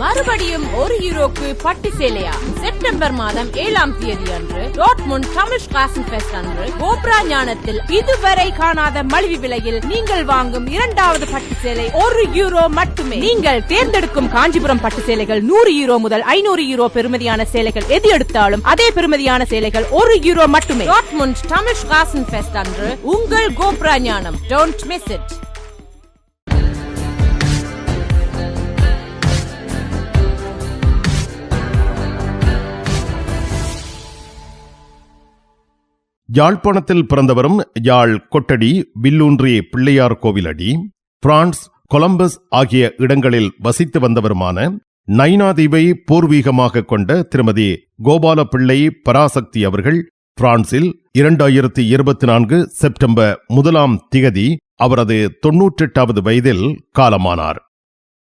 மறுபடியும் ஒரு யூரோக்கு பட்டு சேலையா? செப்டம்பர் மாதம் ஏழாம் தேதி அன்று டாட்முண்ட் தமிழ் காசன் பெஸ்ட் அன்று கோப்ரா ஞானத்தில் இதுவரை காணாத மலிவு விலையில் நீங்கள் வாங்கும் இரண்டாவது பட்டு சேலை ஒரு யூரோ மட்டுமே. நீங்கள் தேர்ந்தெடுக்கும் காஞ்சிபுரம் பட்டு சேலைகள் நூறு யூரோ முதல் ஐநூறு யூரோ பெருமதியான சேலைகள் எது எடுத்தாலும் அதே பெருமதியான சேலைகள் ஒரு யூரோ மட்டுமே. டாட்முண்ட் தமிழ் காசன் ஃபெஸ்ட் அன்று உங்கள் கோப்ரா ஞானம். டோன்ட் மிஸ் இட் யாழ்ப்பாணத்தில் பிறந்தவரும் யாழ் கொட்டடி வில்லூன்றி பிள்ளையார் கோவிலடி பிரான்ஸ் கொலம்பஸ் ஆகிய இடங்களில் வசித்து வந்தவருமான நைனாதீவை பூர்வீகமாக கொண்ட திருமதி கோபால பிள்ளை பராசக்தி அவர்கள் பிரான்சில் இரண்டாயிரத்தி இருபத்தி நான்கு செப்டம்பர் முதலாம் திகதி அவரது தொன்னூற்றெட்டாவது வயதில் காலமானார்.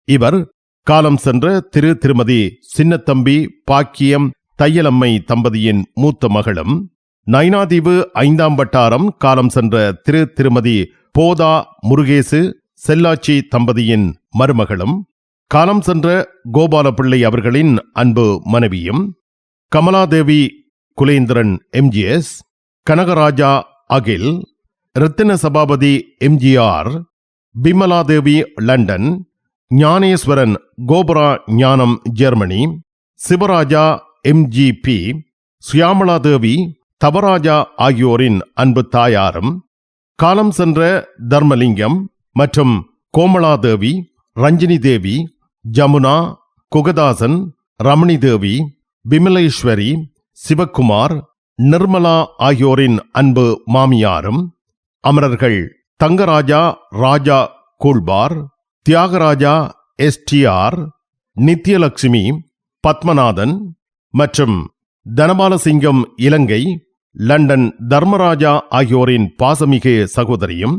இவர் காலம் சென்ற திரு திருமதி சின்னத்தம்பி பாக்கியம் தையலம்மை தம்பதியின் மூத்த மகளும் நைனாதீவு ஐந்தாம் வட்டாரம் காலம் சென்ற திரு திருமதி போதா முருகேசு செல்லாச்சி தம்பதியின் மருமகளும் காலம் சென்ற கோபாலபிள்ளை அவர்களின் அன்பு மனைவியும் Kamaladevi Kulendran MGS Kanagaraja Akil Rathina Sabapathy MGR Bimaladevi London Gnaneswaran Gopura Gnanam Germany Sivaraja MGB Suyamaladevi Thavaraja ஆகியோரின் அன்பு தாயாரும் காலம் சென்ற தர்மலிங்கம் மற்றும் கோமலாதேவி ரஞ்சினி தேவி ஜமுனா குகதாசன் ரமணி தேவி விமலேஸ்வரி சிவக்குமார் நிர்மலா ஆகியோரின் அன்பு மாமியாரும் அமரர்கள் தங்கராஜா ராஜா கூழ்பார் தியாகராஜா எஸ்டிஆர் நித்யலட்சுமி பத்மநாதன் மற்றும் தனபாலசிங்கம் இலங்கை லண்டன் தர்மராஜா ஆகியோரின் பாசமிகு சகோதரியும்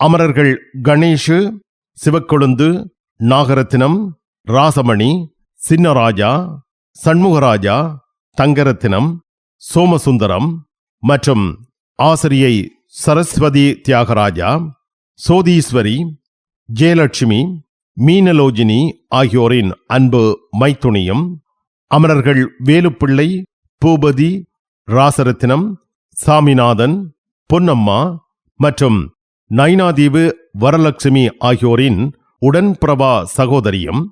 அமரர்கள் கணேஷு சிவக்கொழுந்து நாகரத்தினம் ராசமணி சின்னராஜா சண்முகராஜா தங்கரத்தினம் சோமசுந்தரம் மற்றும் ஆசிரியை சரஸ்வதி தியாகராஜா சோதீஸ்வரி ஜெயலட்சுமி மீனலோஜினி ஆகியோரின் அன்பு மைத்துணியும் அமரர்கள் வேலுப்பிள்ளை பூபதி ராசரத்தினம் சாமிநாதன் பொன்னம்மா மற்றும் நைனாதீவு வரலட்சுமி ஆகியோரின் உடன்பிரபா சகோதரியும்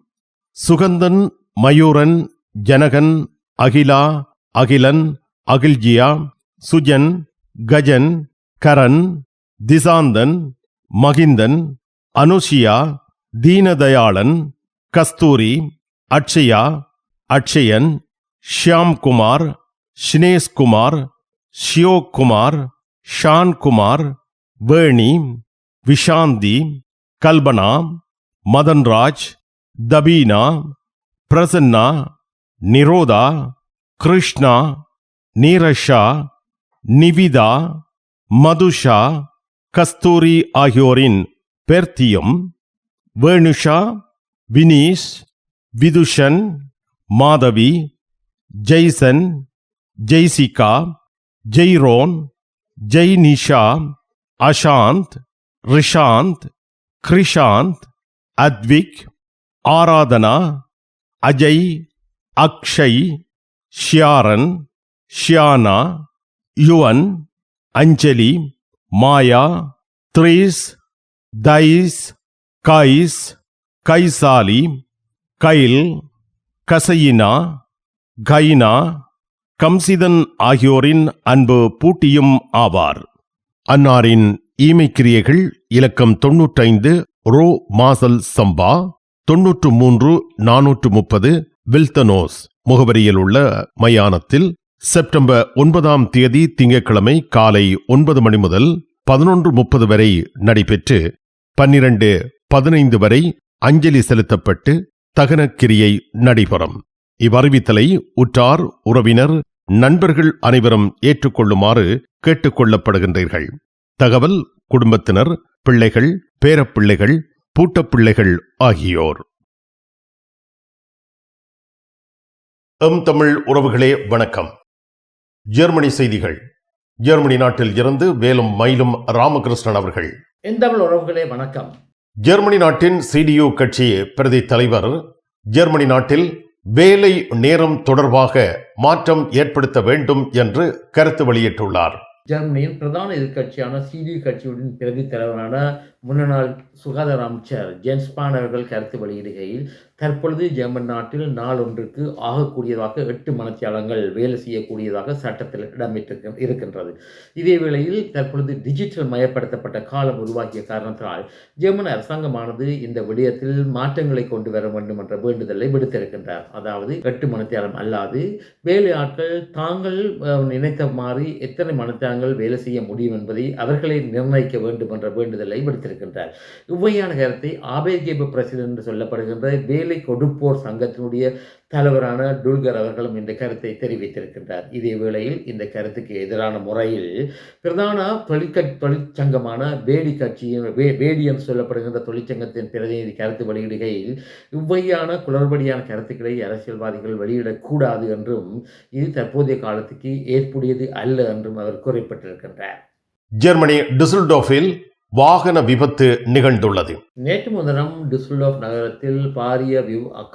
சுகந்தன் மயூரன் ஜனகன் அகிலா அகிலன் அகில்ஜியா சுஜன் கஜன் கரண் திசாந்தன் மகிந்தன் அனுஷியா தீனதயாளன் கஸ்தூரி அட்சயா அட்சயன் ஷியாம்குமார் ஷினேஷ்குமார் ஷியோக்குமார் ஷான்குமார் வேணி விஷாந்தி கல்பனா மதன்ராஜ் தபீனா பிரசன்னா நிரோதா கிருஷ்ணா நீரஷா நிவிதா மதுஷா கஸ்தூரி ஆகியோரின் பேர்த்தியும் வேணுஷா வினீஷ் விதுஷன் மாதவி ஜெய்சன் जयसिका जयरोन जयनिशा अशांत, ऋषांत कृषांत अद्विक, आराधना, अजय, अक्षय, श्यारन, श्याना, युवन, अंजलि, माया, त्रिस दईस कईस कैसाली, कैल कसईना गैना கம்சிதன் ஆகியோரின் அன்பு பூட்டியும் ஆவார். அன்னாரின் ஈமைக்கிரியைகள் இலக்கம் தொன்னூற்றைந்து ரோ மாசல் சம்பா தொன்னூற்று மூன்று நானூற்று முப்பது வில்தனோஸ் முகவரியில் உள்ள மயானத்தில் செப்டம்பர் ஒன்பதாம் தேதி திங்கட்கிழமை காலை ஒன்பது மணி முதல் பதினொன்று முப்பது வரை நடைபெற்று பன்னிரண்டு பதினைந்து வரை அஞ்சலி செலுத்தப்பட்டு தகனக்கிரியை நடைபெறும். இவ்வறிவித்தலை உற்றார் உறவினர் நண்பர்கள் அனைவரும் ஏற்றுக்கொள்ளுமாறு கேட்டுக்கொள்ளப்படுகின்றீர்கள். தகவல் குடும்பத்தினர் பிள்ளைகள் பேரப்பிள்ளைகள் பூட்டப்பிள்ளைகள் ஆகியோர். எம் தமிழ் உறவுகளே வணக்கம். ஜெர்மனி செய்திகள். ஜெர்மனி நாட்டில் இருந்து வேலும் மயிலும் ராமகிருஷ்ணன் அவர்கள். எந்தமிழ் உறவுகளே வணக்கம். ஜெர்மனி நாட்டின் சிடியு கட்சி பிரதி தலைவர் ஜெர்மனி நாட்டில் வேலை நேரம் தொடர்பாக மாற்றம் ஏற்படுத்த வேண்டும் என்று கருத்து வெளியிட்டுள்ளார். ஜெர்மனியின் பிரதான எதிர்க்கட்சியான சிடி கட்சியுடன் பிரதி தலைவரான முன்னாள் சுகாதார அமைச்சர் ஜென்ஸ்பான் அவர்கள் கருத்து வெளியிடுகையில் தற்பொழுது ஜெர்மன் நாட்டில் நாள் ஒன்றுக்கு ஆகக்கூடியதாக எட்டு மனத்தியாளங்கள் வேலை செய்யக்கூடியதாக சட்டத்தில் இடம்பெற்று இருக்கின்றது. இதே வேளையில் தற்பொழுது டிஜிட்டல் மயப்படுத்தப்பட்ட காலம் உருவாக்கிய காரணத்தால் ஜெர்மன் அரசாங்கமானது இந்த விடயத்தில் மாற்றங்களை கொண்டு வர வேண்டும் என்ற வேண்டுதலை விடுத்திருக்கின்றார். அதாவது எட்டு மனத்தியாலம் அல்லாது வேலை ஆட்கள் தாங்கள் நினைத்த மாதிரி எத்தனை மனத்தியாளங்கள் வேலை செய்ய முடியும் என்பதை அவர்களை நிர்ணயிக்க வேண்டும் என்ற வேண்டுதலை விடுத்திருக்கின்றார். இவ்வையான கருத்தை ஆபேகேப பிரசிடென்ட் என்று சொல்லப்படுகின்ற வேலை கொடுப்போர் சங்கத்தினுடைய தலைவரான டுல்கர் அவர்களும் இந்த கருத்தை தெரிவித்திருக்கின்றார். இதே வேளையில் இந்த கருத்துக்கு எதிரான முறையில் பிரதான தொழிற்க தொழிற்சங்கமான வேடி கட்சியின் வே வேடி என்று சொல்லப்படுகின்ற தொழிற்சங்கத்தின் பிரதிநிதி கருத்து வெளியிடுகையில் இவ்வையான குளறுபடியான கருத்துக்களை அரசியல்வாதிகள் வெளியிடக்கூடாது என்றும் இது தற்போதைய காலத்துக்கு ஏற்புடையது அல்ல என்றும் அவர் குறிப்பிட்டிருக்கின்றார். ஜெர்மனி டிசில்டோஃபில் வாகன விபத்து நிகழ்ந்துள்ளது. நேற்று முதலம் டிசுல்டோஃப் நகரத்தில் பாரிய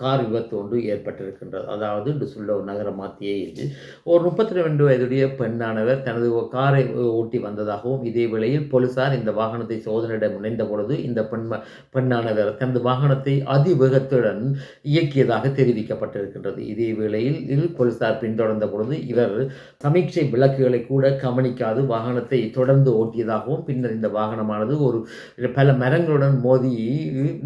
கார் விபத்து ஒன்று ஏற்பட்டிருக்கின்றது. அதாவது டிசுல்டோஃப் நகர இது. ஒரு முப்பத்தி ரெண்டு வயதுடைய பெண்ணானவர் தனது காரை ஓட்டி வந்ததாகவும் இதே வேளையில் போலீசார் இந்த வாகனத்தை சோதனையிட முனைந்த பொழுது இந்த பெண்ம பெண்ணானவர் தனது வாகனத்தை அதிவேகத்துடன் இயக்கியதாக தெரிவிக்கப்பட்டிருக்கின்றது. இதே வேளையில் போலீசார் பின்தொடர்ந்த பொழுது இவர் சமீட்சை விளக்குகளை கூட கவனிக்காது வாகனத்தை தொடர்ந்து ஓட்டியதாகவும் பின்னர் இந்த வாகனமானது ஒரு பல மரங்களுடன் மோதி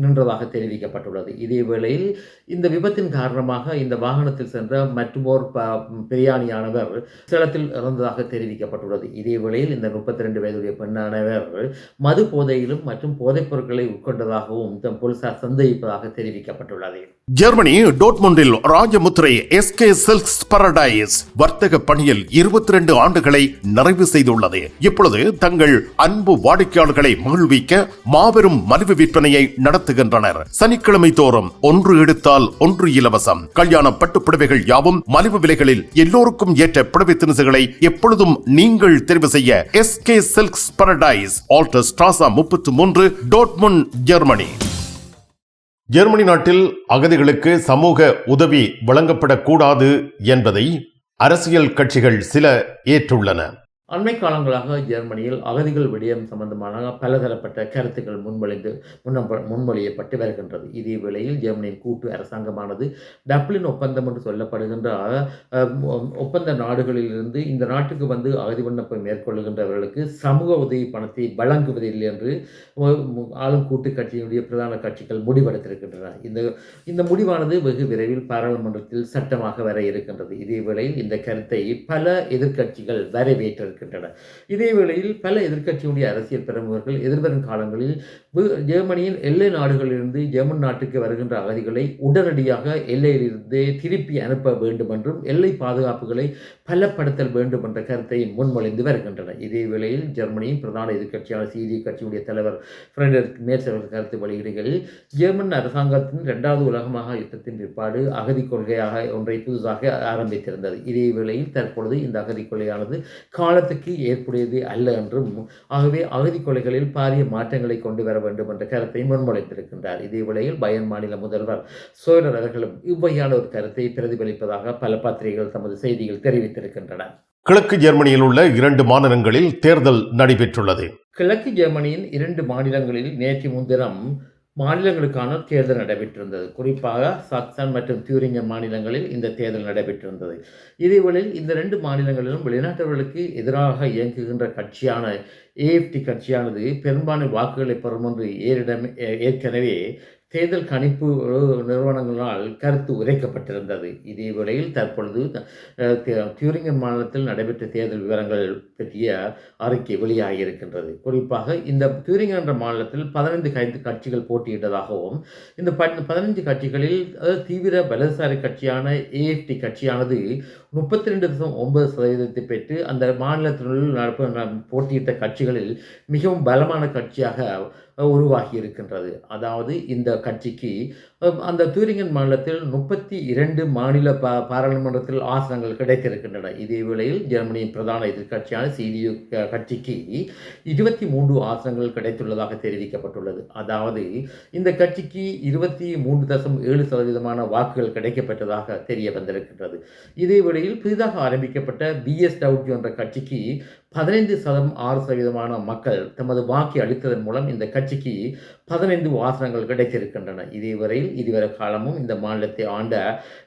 நின்றதாக தெரிவிக்கப்பட்டுள்ளது. இதே வேளையில் இந்த விபத்தின் காரணமாக இந்த வாகனத்தில் சென்ற மற்றுமோர் ப பிரியாணியானவர் சேலத்தில் இறந்ததாக தெரிவிக்கப்பட்டுள்ளது. இதே வேளையில் இந்த முப்பத்தி ரெண்டு வயதுடைய பெண்ணானவர் மது போதையிலும் மற்றும் போதைப் பொருட்களை உட்கொண்டதாகவும் போலீசார் சந்தேகிப்பதாக தெரிவிக்கப்பட்டுள்ளது. ஜெர்மனி டோட்மொண்டில் ராஜமுத்திரை எஸ்கே சில்க்ஸ் பரடைஸ் வர்த்தக பணியில் இருபத்தி ரெண்டு ஆண்டுகளை நிறைவு செய்துள்ளது. இப்பொழுது தங்கள் அன்பு வாடிக்கையாளர்களை மக்களை மகிழ்விக்க மாபெரும் மலிவு விற்பனையை நடத்துகின்றனர். சனிக்கிழமை தோறும் ஒன்று எடுத்தால் ஒன்று இலவசம். கல்யாண பட்டு புடவைகள் யாவும் மலிவு விலைகளில் எல்லோருக்கும் ஏற்ற புடவை தினசுகளை எப்பொழுதும் நீங்கள் தெரிவு செய்ய S K silks paradise Alter Strasse முப்பத்தி மூன்று டோட்முன் ஜெர்மனி ஜெர்மனி நாட்டில் அகதிகளுக்கு சமூக உதவி வழங்கப்படக்கூடாது என்பதை அரசியல் கட்சிகள் சில ஏற்றுள்ளன. அண்மை காலங்களாக ஜெர்மனியில் அகதிகள் விடயம் சம்பந்தமான பலதரப்பட்ட கருத்துக்கள் முன்மொழிந்து முன்னம்ப- முன்மொழியப்பட்டு வருகின்றது. இதே வேளையில் ஜெர்மனியின் கூட்டு அரசாங்கமானது டப்ளின் ஒப்பந்தம் என்று சொல்லப்படுகின்ற ஒப்பந்த நாடுகளிலிருந்து இந்த நாட்டுக்கு வந்து அகதி விண்ணப்பம் மேற்கொள்ளுகின்றவர்களுக்கு சமூக உதவி பணத்தை வழங்குவதில்லை என்று ஆளும் கூட்டு கட்சியினுடைய பிரதான கட்சிகள் முடிவெடுத்திருக்கின்றன. இந்த இந்த முடிவானது வெகு விரைவில் பாராளுமன்றத்தில் சட்டமாக வர இருக்கின்றது. இதே வேளையில் இந்த கருத்தை பல எதிர்க்கட்சிகள் வரவேற்றிருக்கின்றன. இதே வேளையில் பல எதிர்க்கட்சியுடைய அரசியல் பிரமுகர்கள் எதிர்வரும் காலங்களில் ஜெர்மனியின் எல்லை நாடுகளிலிருந்து ஜெர்மன் நாட்டுக்கு வருகின்ற அகதிகளை உடனடியாக எல்லையிலிருந்து திருப்பி அனுப்ப வேண்டும் என்றும் எல்லை பாதுகாப்புகளை பலப்படுத்தல் வேண்டும் என்ற கருத்தை முன்மொழிந்து வருகின்றன. இதே வேளையில் ஜெர்மனியின் பிரதான எதிர்க்கட்சியான சிடி கட்சியுடைய தலைவர் ஃப்ரெடரிக் மேர்ஸ் அவர்கள் கருத்து வெளியிடுகையில் ஜெர்மன் அரசாங்கத்தின் இரண்டாவது உலகமாக யுத்தத்தின் பிற்பாடு அகதி கொள்கையாக ஒன்றை புதுசாக ஆரம்பித்திருந்தது. இதே வேளையில் தற்பொழுது இந்த அகதி கொள்கையானது காலத்துக்கு ஏற்புடையது அல்ல என்றும் ஆகவே அகதி கொள்கைகளில் பாரிய மாற்றங்களை கொண்டு வர வேண்டும் என்ற கருத்தை முன்மொழித்திருக்கின்றார் இதே வேளையில் பயன் மாநில முதல்வர் சோழர் அவர்களும் இவ்வையான ஒரு கருத்தை பிரதிபலிப்பதாக பல பத்திரிகைகள் தமது செய்தியில் தெரிவித்திருக்கின்றன கிழக்கு ஜெர்மனியில் உள்ள இரண்டு மாநிலங்களில் தேர்தல் நடைபெற்றுள்ளது. கிழக்கு ஜெர்மனியின் இரண்டு மாநிலங்களில் நேற்று முன்தினம் மாநிலங்களுக்கான தேர்தல் நடைபெற்றிருந்தது. குறிப்பாக சாக்சன் மற்றும் தியூரிங்கன் மாநிலங்களில் இந்த தேர்தல் நடைபெற்றிருந்தது. இதேவேளையில் இந்த ரெண்டு மாநிலங்களிலும் வெளிநாட்டவர்களுக்கு எதிராக இயங்குகின்ற கட்சியான ஏஎஃப்டி கட்சியானது பெரும்பான்மை வாக்குகளை பெறும் என்று ஏரிடம் ஏற்கனவே தேர்தல் கணிப்பு நிறுவனங்களால் கருத்து உரைக்கப்பட்டிருந்தது. இதே வேளையில் தற்பொழுது அஹ், தியூரிங்கன் மாநிலத்தில் நடைபெற்ற தேர்தல் விவரங்கள் பற்றிய அறிக்கை வெளியாகியிருக்கின்றது. குறிப்பாக இந்த தியூரிங்கன் என்ற மாநிலத்தில் பதினைந்து கைது கட்சிகள் போட்டியிட்டதாகவும் இந்த ப- பதினைந்து கட்சிகளில் தீவிர வலதுசாரி கட்சியான ஏஎஃப்டி கட்சியானது முப்பத்தி ரெண்டு தசம் ஒன்பது சதவீதத்தை பெற்று அந்த மாநிலத்தினுள் நடப்பு போட்டியிட்ட கட்சிகளில் மிகவும் பலமான கட்சியாக உருவாகி இருக்கின்றது அதாவது இந்த கட்சிக்கு அந்த தூரிங்கன் மாநிலத்தில் முப்பத்தி இரண்டு மாநில பா பாராளுமன்றத்தில் ஆசனங்கள் கிடைத்திருக்கின்றன. இதே வேளையில் ஜெர்மனியின் பிரதான எதிர்க்கட்சியான சிடியு கட்சிக்கு இருபத்தி மூன்று ஆசனங்கள் கிடைத்துள்ளதாக தெரிவிக்கப்பட்டுள்ளது. அதாவது இந்த கட்சிக்கு இருபத்தி மூன்று தசம் ஏழு சதவீதமான வாக்குகள் கிடைக்கப்பட்டதாக தெரிய வந்திருக்கின்றது இதே வேளையில் புதிதாக ஆரம்பிக்கப்பட்ட பிஎஸ்டபிள்யூ என்ற கட்சிக்கு பதினைந்து சதம் ஆறு சதவீதமான மக்கள் தமது வாக்கை அளித்ததன் மூலம் இந்த கட்சிக்கு பதினைந்து ஆசனங்கள் கிடைத்திருக்கின்றன. இதே வரையில் இதுவரை காலமும் இந்த மாநிலத்தை ஆண்ட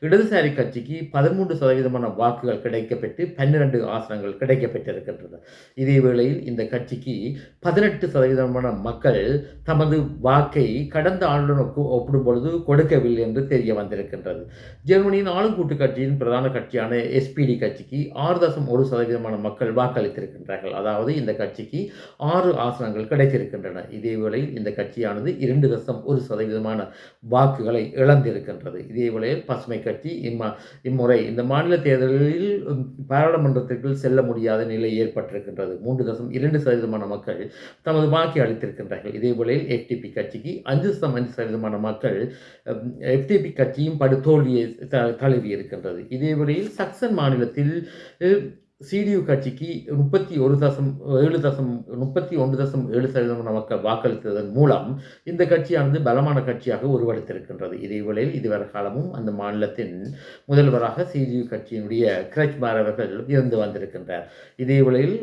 இடதுசாரி கட்சிக்கு பதிமூன்று சதவீதமான வாக்குகள் கிடைக்கப்பெற்று பன்னிரண்டு ஆசனங்கள் கிடைக்கப்பெற்றிருக்கின்றன இதே வேளையில் இந்த கட்சிக்கு பதினெட்டு சதவீதமான மக்கள் தமது வாக்கை கடந்த ஆண்டுடன் ஒப்பிடும் பொழுது கொடுக்கவில்லை என்று தெரிய வந்திருக்கின்றது. ஜெர்மனியின் ஆளுங்கூட்டு கட்சியின் பிரதான கட்சியான எஸ்பிடி கட்சிக்கு ஆறு தசம் ஒரு சதவீதமான மக்கள் வாக்களித்திருக்கின்றார்கள். அதாவது இந்த கட்சிக்கு ஆறு ஆசனங்கள் கிடைத்திருக்கின்றன. இதே வேளையில் இந்த கட்சியானது இரண்டு தசம் ஒரு சதவீதமான வாக்கு வாக்குகளை இழந்திருக்கின்றது. இதேபோல பசுமை கட்சி இம்ம இம்முறை இந்த மாநில தேர்தலில் பாராளுமன்றத்திற்குள் செல்ல முடியாத நிலை ஏற்பட்டிருக்கின்றது. மூன்று தசம் இரண்டு சதவீதமான மக்கள் தமது வாக்கை அளித்திருக்கின்றார்கள். இதே எஃப்டிபி கட்சிக்கு அஞ்சு தசம் அஞ்சு சதவீதமான மக்கள் எஃப்டிபி கட்சியும் படு தோல்வியை தழுவி இருக்கின்றது. இதே சக்சன் மாநிலத்தில் சிடியு கட்சிக்கு முப்பத்தி ஒரு தசம் ஏழு தசம் முப்பத்தி ஒன்று தசம் ஏழு சதவீதமான மக்கள் வாக்களித்ததன் மூலம் இந்த கட்சியானது பலமான கட்சியாக உருவெடுத்திருக்கின்றது. இதேவேளையில் இதுவரை காலமும் அந்த மாநிலத்தின் முதல்வராக சிடியு கட்சியினுடைய கிரச்மார் அவர்கள் இருந்து வந்திருக்கின்றார். இதேவேளையில்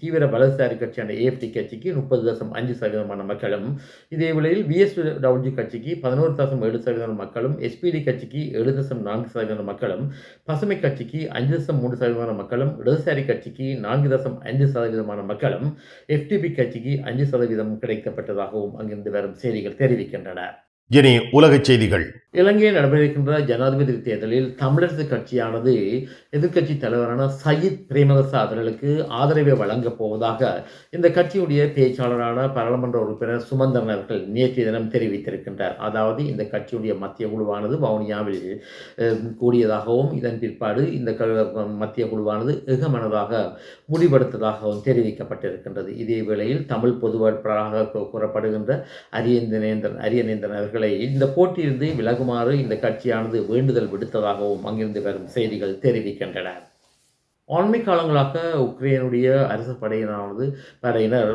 தீவிர வலதுசாரி கட்சியான ஏஎஃப்டி கட்சிக்கு முப்பது தசம் அஞ்சு சதவீதமான மக்களும் இதே வேளையில் விஎஸ் டவுன்ஜி கட்சிக்கு பதினோரு தசம் ஏழு சதவீதம் மக்களும் எஸ்பிடி கட்சிக்கு ஏழு தசம் நான்கு சதவீதம் மக்களும் பசுமை கட்சிக்கு அஞ்சு தசம் மூன்று சதவீதமான மக்களும் இடதுசாரி கட்சிக்கு நான்கு தசம் ஐந்து சதவீதமான மக்களும் எஃப்டிபி கட்சிக்கு அஞ்சு சதவீதம் கிடைக்கப்பட்டதாகவும் அங்கிருந்து வரும் செய்திகள் தெரிவிக்கின்றன. இனி உலகச் செய்திகள். இலங்கையில் நடைபெறுகின்ற ஜனாதிபதி தேர்தலில் தமிழரசு கட்சியானது எதிர்க்கட்சி தலைவரான சயித் பிரேமதாச அவர்களுக்கு ஆதரவை வழங்கப் போவதாக இந்த கட்சியுடைய பேச்சாளரான பாராளுமன்ற உறுப்பினர் சுமந்திரன் அவர்கள் நேற்றைய தினம் தெரிவித்திருக்கின்றார். அதாவது இந்த கட்சியுடைய மத்திய குழுவானது வவுனியாவில் கூடியதாகவும் இதன் பிற்பாடு இந்த க- மத்திய குழுவானது எகமனதாக முடிவெடுத்ததாகவும் தெரிவிக்கப்பட்டிருக்கின்றது. இதே வேளையில் தமிழ் பொது கூறப்படுகின்ற அரியநேந்திரன் அரியநேந்திரன் அவர்கள் இந்த போட்டியிலிருந்து விலகுமாறு இந்த கட்சியானது வேண்டுதல் விடுத்ததாகவும் அங்கிருந்து வரும் செய்திகள் தெரிவிக்கின்றன. ஆண்மை காலங்களாக உக்ரைனுடைய அரசு படையினரானது படையினர்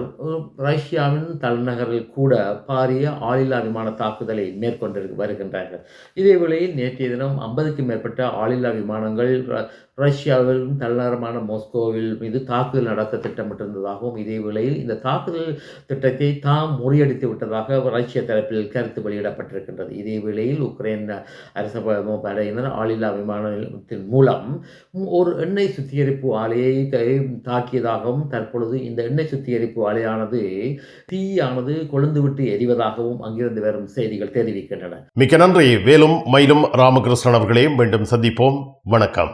ரஷ்யாவின் தலைநகரில் கூட பாரிய ஆளில்லா விமான தாக்குதலை மேற்கொண்டு வருகின்றார்கள். இதே வேளையில் நேற்றைய தினம் ஐம்பதுக்கும் மேற்பட்ட ஆளில்லா விமானங்கள் ரஷ்யாவிலும் ரஷ்யாவில் தலைநகரமான மோஸ்கோவில் மீது தாக்குதல் நடத்த திட்டமிட்டிருந்ததாகவும் இதே வேளையில் இந்த தாக்குதல் திட்டத்தை தாம் முறியடித்து விட்டதாக ரஷ்ய தரப்பில் கருத்து வெளியிடப்பட்டிருக்கின்றது. இதே வேளையில் உக்ரைன் அரச படையினர் ஆளில்லா விமானத்தின் மூலம் ஒரு எண்ணெய் சுத்திகரிப்பு ஆலையை தாக்கியதாகவும் தற்பொழுது இந்த எண்ணெய் சுத்திகரிப்பு ஆலையானது தீயானது கொழுந்துவிட்டு எரிவதாகவும் அங்கிருந்து வரும் செய்திகள் தெரிவிக்கின்றன. மிக்க நன்றி. வேலும் மயிலும் ராமகிருஷ்ணன் அவர்களே மீண்டும் சந்திப்போம். வணக்கம்.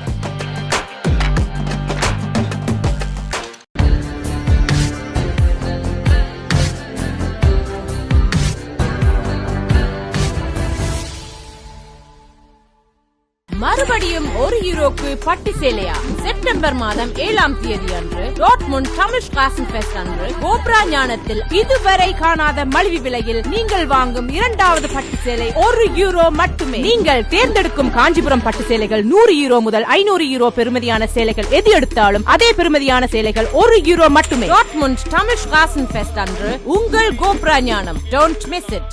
மறுபடியும் ஒரு யூரோக்கு பட்டு சேலையா செப்டம்பர் மாதம் ஏழாம் தேதி அன்று டாட்முண்ட் தமிழ் காசன் ஃபெஸ்ட் அன்று கோப்ரா ஞானத்தில் இதுவரை காணாத மலிவு விலையில் நீங்கள் வாங்கும் இரண்டாவது பட்டு சேலை ஒரு யூரோ மட்டுமே. நீங்கள் தேர்ந்தெடுக்கும் காஞ்சிபுரம் பட்டு சேலைகள் நூறு யூரோ முதல் ஐநூறு யூரோ பெருமதியான சேலைகள் எது எடுத்தாலும் அதே பெருமதியான சேலைகள் ஒரு யூரோ மட்டுமே. டாட்முண்ட் தமிழ் காசன் ஃபெஸ்ட் அன்று உங்கள் கோப்ரா ஞானம். Don't miss it